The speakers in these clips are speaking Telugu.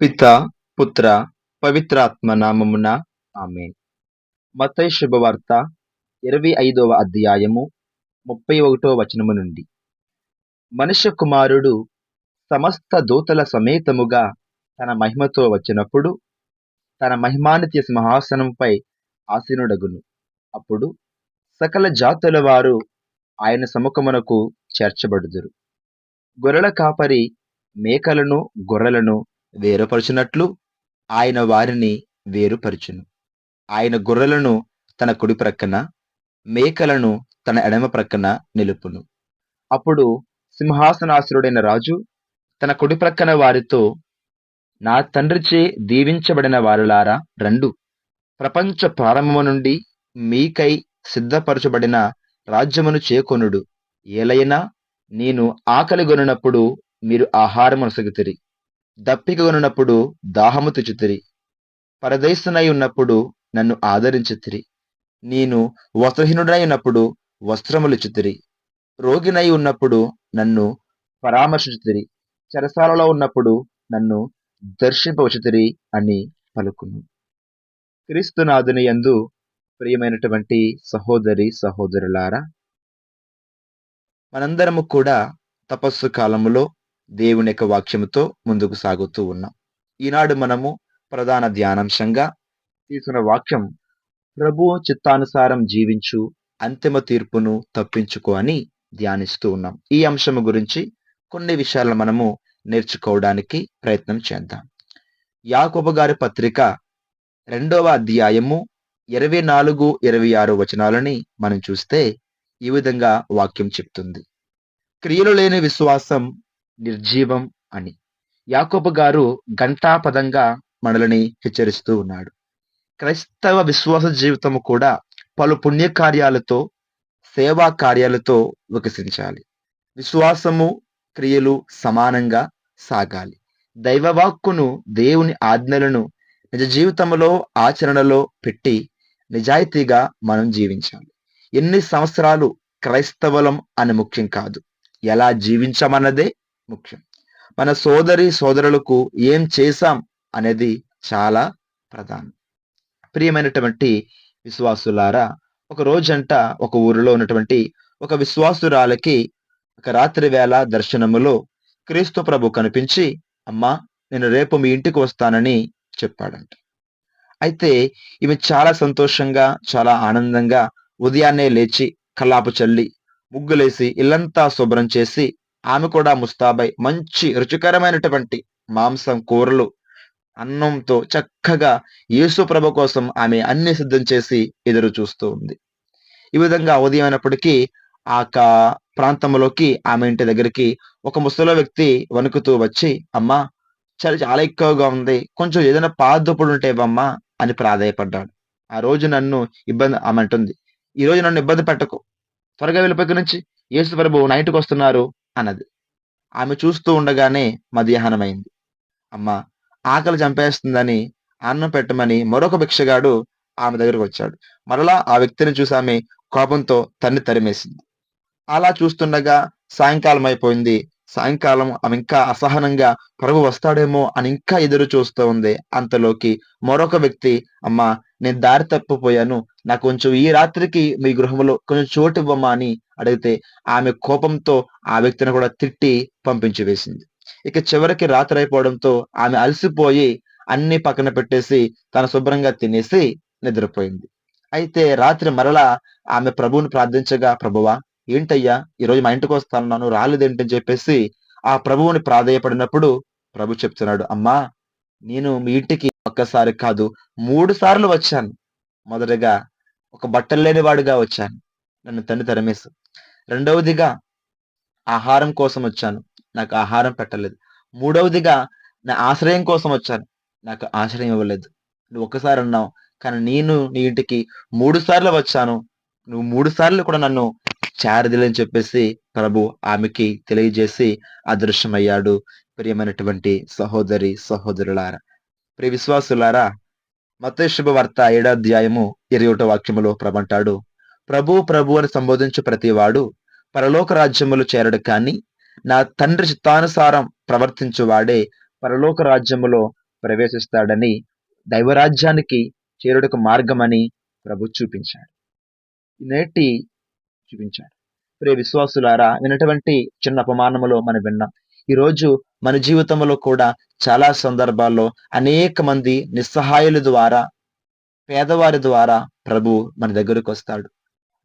పిత పుత్ర పవిత్రాత్మ నామమున ఆమె మతై శుభవార్త ఇరవై ఐదవ అధ్యాయము ముప్పై ఒకటో వచనము నుండి. మనుష్య కుమారుడు సమస్త దూతల సమేతముగా తన మహిమతో వచ్చినప్పుడు తన మహిమానిత్య సింహాసనంపై ఆసీనుడగును. అప్పుడు సకల జాతుల వారు ఆయన సముఖమునకు చేర్చబడుదురు. గొర్రెల కాపరి మేకలను గొర్రెలను వేరుపరచునట్లు ఆయన వారిని వేరుపరచును. ఆయన గొర్రెలను తన కుడి ప్రక్కన మేకలను తన ఎడమ ప్రక్కన నిలుపును. అప్పుడు సింహాసనాసురుడైన రాజు తన కుడి ప్రక్కన వారితో నా తండ్రిచే దీవించబడిన వారులారా రెండు. ప్రపంచ ప్రారంభము నుండి మీకై సిద్ధపరచబడిన రాజ్యమును చేకొనుడు. ఏలైనా నేను ఆకలిగొనున్నప్పుడు మీరు ఆహారం నొసగుతిరి దప్పికగొనున్నప్పుడు దాహము తెచ్చుతిరి. పరదేశునై ఉన్నప్పుడు నన్ను ఆదరించుతిరి. నేను వస్త్రహీనుడై ఉన్నప్పుడు వస్త్రములిచ్చుతిరి రోగినై ఉన్నప్పుడు నన్ను పరామర్శించుతిరి. చెరసాలలో ఉన్నప్పుడు నన్ను దర్శింపవచ్చుతిరి అని పలుకును. క్రీస్తునాథుని యందు ప్రియమైనటువంటి సహోదరి సహోదరులారా మనందరము కూడా తపస్సు కాలములో దేవుని యొక్క వాక్యముతో ముందుకు సాగుతూ ఉన్నాం. ఈనాడు మనము ప్రధాన ధ్యానాంశంగా తీసుకున్న వాక్యం ప్రభు చిత్తానుసారం జీవించు అంతిమ తీర్పును తప్పించుకో అని ధ్యానిస్తూ ఉన్నాం. ఈ అంశము గురించి కొన్ని విషయాలను మనము నేర్చుకోవడానికి ప్రయత్నం చేద్దాం. యాకోబు గారి పత్రిక రెండవ అధ్యాయము ఇరవై నాలుగు ఇరవై ఆరు వచనాలని మనం చూస్తే ఈ విధంగా వాక్యం చెప్తుంది. క్రియలు లేని విశ్వాసం నిర్జీవం అని. యాకోబు గారు ఘంటాపదంగా మనల్ని హెచ్చరిస్తూ ఉన్నాడు. క్రైస్తవ విశ్వాస జీవితము కూడా పలు పుణ్యకార్యాలతో సేవా కార్యాలతో వికసించాలి. విశ్వాసము క్రియలు సమానంగా సాగాలి. దైవవాక్కును దేవుని ఆజ్ఞలను నిజ జీవితంలో ఆచరణలో పెట్టి నిజాయితీగా మనం జీవించాలి. ఎన్ని సంవత్సరాలు క్రైస్తవలం అని ముఖ్యం కాదు. ఎలా జీవించమన్నదే ముఖ్యం. మన సోదరి సోదరులకు ఏం చేశాం అనేది చాలా ప్రధానం. ప్రియమైనటువంటి విశ్వాసులారా ఒక రోజంట ఒక ఊరిలో ఉన్నటువంటి ఒక విశ్వాసురాలకి ఒక రాత్రి వేళ దర్శనములో క్రీస్తు ప్రభు కనిపించి అమ్మా నేను రేపు మీ ఇంటికి వస్తానని చెప్పాడంట. అయితే ఈమె చాలా సంతోషంగా చాలా ఆనందంగా ఉదయాన్నే లేచి కల్లాపు చల్లి ముగ్గులేసి ఇల్లంతా శుభ్రం చేసి ఆమె కూడా ముస్తాబై మంచి రుచికరమైనటువంటి మాంసం కూరలు అన్నంతో చక్కగా యేసు ప్రభ కోసం ఆమె అన్ని సిద్ధం చేసి ఎదురు చూస్తూ ఉంది. ఈ విధంగా ఉదయం అయినప్పటికీ ఆ ప్రాంతంలోకి ఆమె ఇంటి దగ్గరికి ఒక ముసలి వ్యక్తి వణుకుతూ వచ్చి అమ్మా చలి చాలా ఎక్కువగా ఉంది కొంచెం ఏదైనా పాదపుడు ఉంటేవమ్మా అని ప్రాధాయపడ్డాడు. ఆ రోజు నన్ను ఇబ్బంది ఆమె అంటుంది ఈ రోజు నన్ను ఇబ్బంది పెట్టకు. త్వరగా వెళ్ళిపోయి నుంచి. యేసు ప్రభు నైట్కి వస్తున్నారు. అన్నది. ఆమె చూస్తూ ఉండగానే మధ్యాహ్నం అయింది అమ్మ ఆకలి చంపేస్తుందని అన్నం పెట్టమని మరొక భిక్షగాడు ఆమె దగ్గరకు వచ్చాడు. మరలా ఆ వ్యక్తిని చూసి ఆమె కోపంతో తన్ని తరిమేసింది. అలా చూస్తుండగా సాయంకాలం అయిపోయింది సాయంకాలం ఆమె ఇంకా అసహనంగా ప్రభు వస్తాడేమో అని ఇంకా ఎదురు చూస్తూ ఉంది. అంతలోకి మరొక వ్యక్తి అమ్మా నేను దారి తప్పిపోయాను. నాకు కొంచెం ఈ రాత్రికి మీ గృహంలో కొంచెం చోటు ఇవ్వమ్మా అని అడిగితే ఆమె కోపంతో ఆ వ్యక్తిని కూడా తిట్టి పంపించి వేసింది. ఇక చివరికి రాత్రి అయిపోవడంతో ఆమె అలసిపోయి అన్ని పక్కన పెట్టేసి తన శుభ్రంగా తినేసి నిద్రపోయింది. అయితే రాత్రి మరలా ఆమె ప్రభువుని ప్రార్థించగా ప్రభువా ఏంటయ్యా ఈరోజు మా ఇంటికి వస్తాను రాలేదేంటని చెప్పేసి ఆ ప్రభువుని ప్రాధేయపడినప్పుడు ప్రభు చెప్తున్నాడు అమ్మా నేను మీ ఇంటికి ఒక్కసారి కాదు మూడు సార్లు వచ్చాను. మొదటగా ఒక బట్టలు లేనివాడుగా వచ్చాను. నన్ను తండ్రి తరిమేసు రెండవదిగా ఆహారం కోసం వచ్చాను. నాకు ఆహారం పెట్టలేదు. మూడవదిగా నా ఆశ్రయం కోసం వచ్చాను. నాకు ఆశ్రయం ఇవ్వలేదు. నువ్వు ఒక్కసారి అన్నావు కానీ నేను నీ ఇంటికి మూడు సార్లు వచ్చాను. నువ్వు మూడు సార్లు కూడా నన్ను చారదిలని చెప్పేసి ప్రభు ఆమెకి తెలియజేసి అదృశ్యమయ్యాడు. ప్రియమైనటువంటి సహోదరి సహోదరులారా ప్రియ విశ్వాసులారా మత శుభవార్త ఏడాధ్యాయము ఇరవై ఒకటో వాక్యములో ప్రభంటాడు ప్రభు ప్రభు అని సంబోధించు ప్రతివాడు పరలోక రాజ్యములు చేరడు కానీ నా తండ్రి చిత్తానుసారం ప్రవర్తించువాడే పరలోక రాజ్యములో ప్రవేశిస్తాడని దైవరాజ్యానికి చేరుడుకు మార్గమని ప్రభు చూపించాడు. నేటి చూపించాడు. ప్రే విశ్వాసులారా వినటువంటి చిన్న అపమానములో మనం విన్నాం. ఈరోజు మన జీవితంలో కూడా చాలా సందర్భాల్లో అనేక మంది నిస్సహాయుల ద్వారా పేదవారి ద్వారా ప్రభు మన దగ్గరకు వస్తాడు.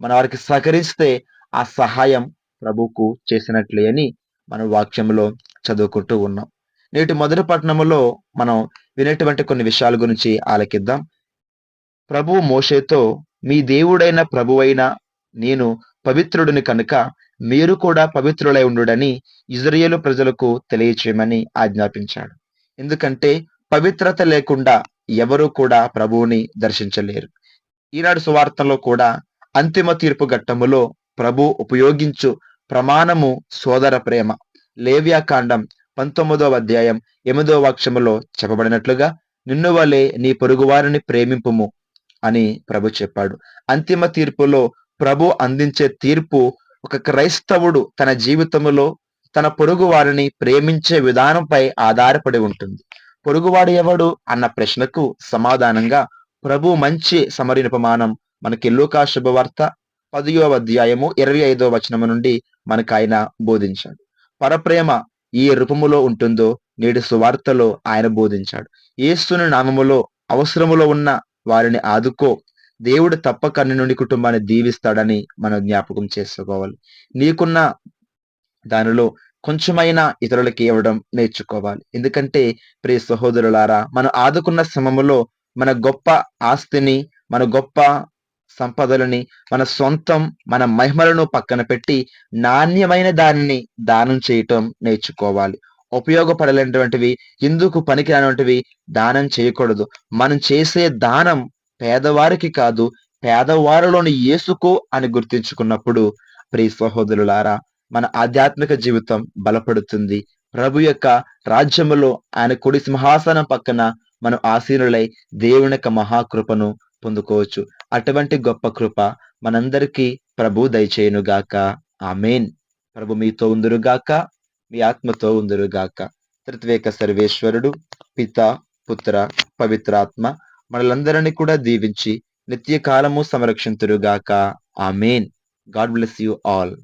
మన వారికి సహకరిస్తే ఆ సహాయం ప్రభుకు చేసినట్లే అని మన వాక్యంలో చదువుకుంటూ ఉన్నాం. నేటి మొదటి పట్టణంలో మనం వినేటువంటి కొన్ని విషయాల గురించి ఆలకిద్దాం. ప్రభు మోషేతో మీ దేవుడైన ప్రభువైన నేను పవిత్రుడిని కనుక మీరు కూడా పవిత్రులై ఉండుడని ఇజ్రాయేలు ప్రజలకు తెలియచేయమని ఆజ్ఞాపించాడు. ఎందుకంటే పవిత్రత లేకుండా ఎవరూ కూడా ప్రభువుని దర్శించలేరు. ఈనాడు సువార్తలో కూడా అంతిమ తీర్పు ఘట్టములో ప్రభు ఉపయోగించు ప్రమాణము సోదర ప్రేమ. లేవ్యాకాండం పంతొమ్మిదవ అధ్యాయం ఎనిమిదవ వాక్యములో చెప్పబడినట్లుగా నిన్ను వలె నీ పొరుగువారిని ప్రేమింపుము అని ప్రభు చెప్పాడు. అంతిమ తీర్పులో ప్రభు అందించే తీర్పు ఒక క్రైస్తవుడు తన జీవితములో తన పొరుగు వారిని ప్రేమించే విధానంపై ఆధారపడి ఉంటుంది. పొరుగువాడు ఎవడు? అన్న ప్రశ్నకు సమాధానంగా ప్రభు మంచి సమరినుపమానం మనకి లూకా శుభవార్త పదియో అధ్యాయము ఇరవై ఐదో వచనము నుండి మనకు ఆయన బోధించాడు. పరప్రేమ ఏ రూపములో ఉంటుందో నేడు సువార్తలో ఆయన బోధించాడు. ఏసుని నామములో అవసరములో ఉన్న వారిని ఆదుకో. దేవుడు తప్పక కన్ను నుండి కుటుంబాన్ని దీవిస్తాడని మనం జ్ఞాపకం చేసుకోవాలి. నీకున్న దానిలో కొంచెమైనా ఇతరులకి ఇవ్వడం నేర్చుకోవాలి. ఎందుకంటే ప్రియ సహోదరులారా మనం ఆదుకున్న శ్రమములో మన గొప్ప ఆస్తిని మన గొప్ప సంపదలని మన సొంతం మన మహిమలను పక్కన పెట్టి నాణ్యమైన దానిని దానం చేయటం నేర్చుకోవాలి. ఉపయోగపడలేనటువంటివి ఎందుకు పనికిరానటువంటివి దానం చేయకూడదు. మనం చేసే దానం పేదవారికి కాదు పేదవారిలోని యేసుకు అని గుర్తించుకున్నప్పుడు ప్రియ సహోదరులారా మన ఆధ్యాత్మిక జీవితం బలపడుతుంది. ప్రభు యొక్క రాజ్యములో ఆయన కుడి సింహాసనం పక్కన మనం ఆసీనులై దేవుని యొక్క మహాకృపను పొందుకోవచ్చు. అటువంటి గొప్ప కృప మనందరికీ ప్రభు దయచేయునుగాక. ఆమెన్. ప్రభు మీతో ఉందురుగాక మీ ఆత్మతో ఉందురుగాక త్రిత్వేక సర్వేశ్వరుడు పిత పుత్ర పవిత్రాత్మ మనలందరినీ కూడా దీవించి నిత్య కాలము సంరక్షింతురుగాక amen. God bless you all.